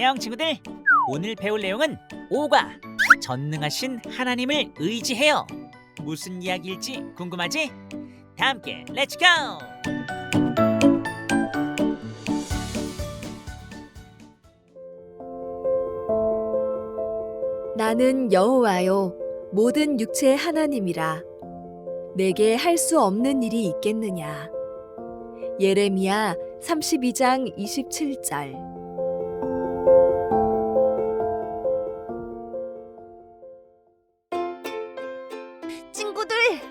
안녕 친구들. 오늘 배울 내용은 오가 전능하신 하나님을 의지해요. 무슨 이야기일지 궁금하지? 다 함께 렛츠 고! 나는 여호와요 모든 육체의 하나님이라 내게 할 수 없는 일이 있겠느냐 예레미야 32장 27절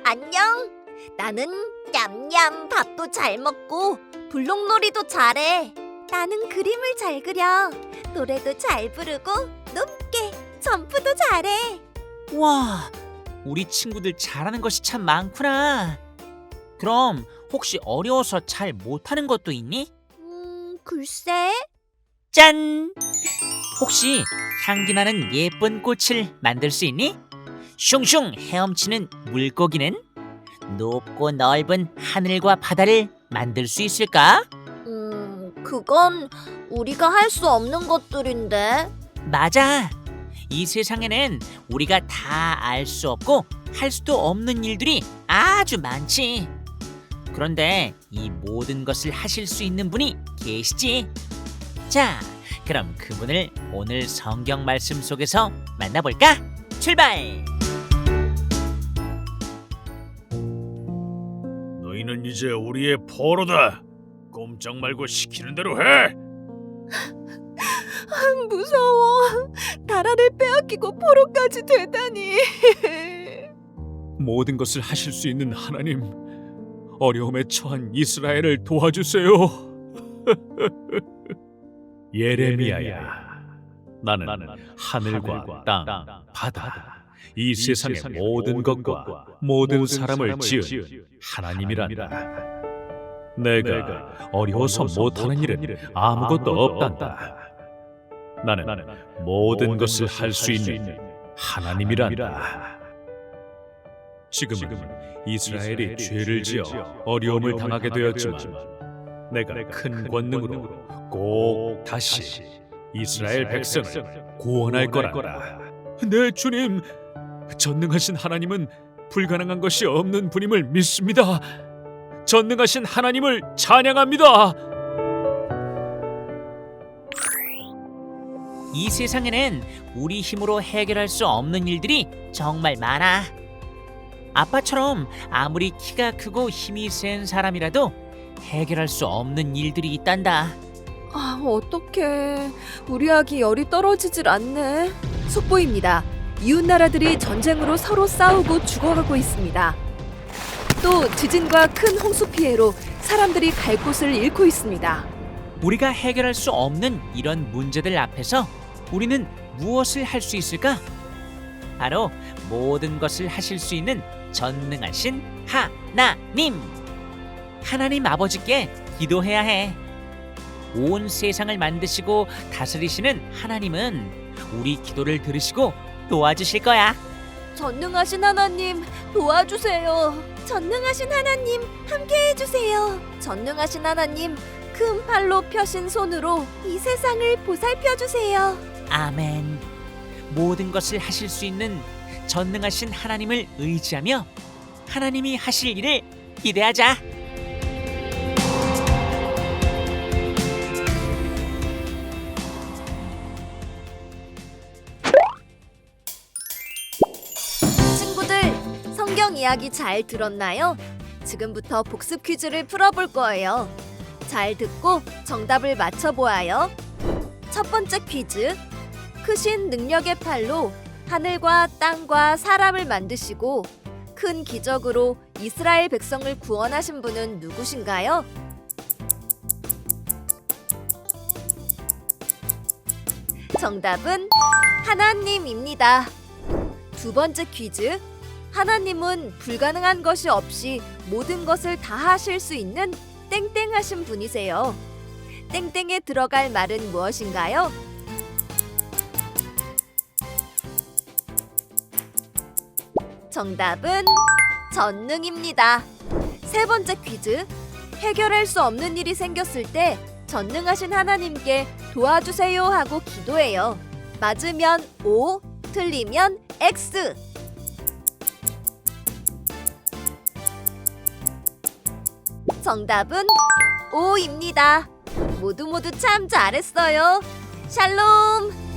안녕. 나는 냠냠 밥도 잘 먹고 블록놀이도 잘해. 나는 그림을 잘 그려. 노래도 잘 부르고 높게 점프도 잘해. 와, 우리 친구들 잘하는 것이 참 많구나. 그럼 혹시 어려워서 잘 못하는 것도 있니? 음, 글쎄. 짠! 혹시 향기 나는 예쁜 꽃을 만들 수 있니? 슝슝 헤엄치는 물고기는 높고 넓은 하늘과 바다를 만들 수 있을까? 음, 그건 우리가 할 수 없는 것들인데. 맞아. 이 세상에는 우리가 다 알 수 없고 할 수도 없는 일들이 아주 많지. 그런데 이 모든 것을 하실 수 있는 분이 계시지. 자, 그럼 그분을 오늘 성경 말씀 속에서 만나볼까? 출발! 너희는 이제 우리의 포로다. 꼼짝 말고 시키는 대로 해. 무서워 나라를 빼앗기고 포로까지 되다니 모든 것을 하실 수 있는 하나님, 어려움에 처한 이스라엘을 도와주세요. 예레미야야, 나는 하늘과 땅, 바다, 이 세상의 모든 것과 모든 사람을 지은 하나님이란다. 내가 어려워서 못하는 일은 아무것도 없단다. 나는 모든 것을 할 수 있는 하나님이란다. 지금은 이스라엘이 죄를 지어 어려움을 당하게 되었지만 내가 큰 권능으로 꼭 다시 이스라엘 백성을 구원할 거란다. 네, 주님. 전능하신 하나님은 불가능한 것이 없는 분임을 믿습니다. 전능하신 하나님을 찬양합니다. 이 세상에는 우리 힘으로 해결할 수 없는 일들이 정말 많아. 아빠처럼 아무리 키가 크고 힘이 센 사람이라도 해결할 수 없는 일들이 있단다. 아 어떡해 우리 아기 열이 떨어지질 않네 속보입니다 이웃 나라들이 전쟁으로 서로 싸우고 죽어가고 있습니다 또 지진과 큰 홍수 피해로 사람들이 갈 곳을 잃고 있습니다 우리가 해결할 수 없는 이런 문제들 앞에서 우리는 무엇을 할 수 있을까? 바로 모든 것을 하실 수 있는 전능하신 하나님. 하나님 아버지께 기도해야 해. 온 세상을 만드시고 다스리시는 하나님은 우리 기도를 들으시고 도와주실 거야. 전능하신 하나님 도와주세요 전능하신 하나님 함께 해 주세요. 전능하신 하나님 큰 팔로 펴신 손으로 이 세상을 보살펴 주세요. 아멘. 모든 것을 하실 수 있는 전능하신 하나님을 의지하며 하나님이 하실 일을 기대하자. 성경 이야기 잘 들었나요? 지금부터 복습 퀴즈를 풀어볼 거예요. 잘 듣고 정답을 맞춰보아요. 첫 번째 퀴즈. 크신 능력의 팔로 하늘과 땅과 사람을 만드시고 큰 기적으로 이스라엘 백성을 구원하신 분은 누구신가요? 정답은 하나님입니다. 두 번째 퀴즈. 하나님은 불가능한 것이 없이 모든 것을 다 하실 수 있는 땡땡하신 분이세요. 땡땡에 들어갈 말은 무엇인가요? 정답은 전능입니다. 세 번째 퀴즈. 해결할 수 없는 일이 생겼을 때 전능하신 하나님께 도와주세요 하고 기도해요. 맞으면 O, 틀리면 X. 정답은 O입니다. 모두 모두 참 잘했어요. 샬롬!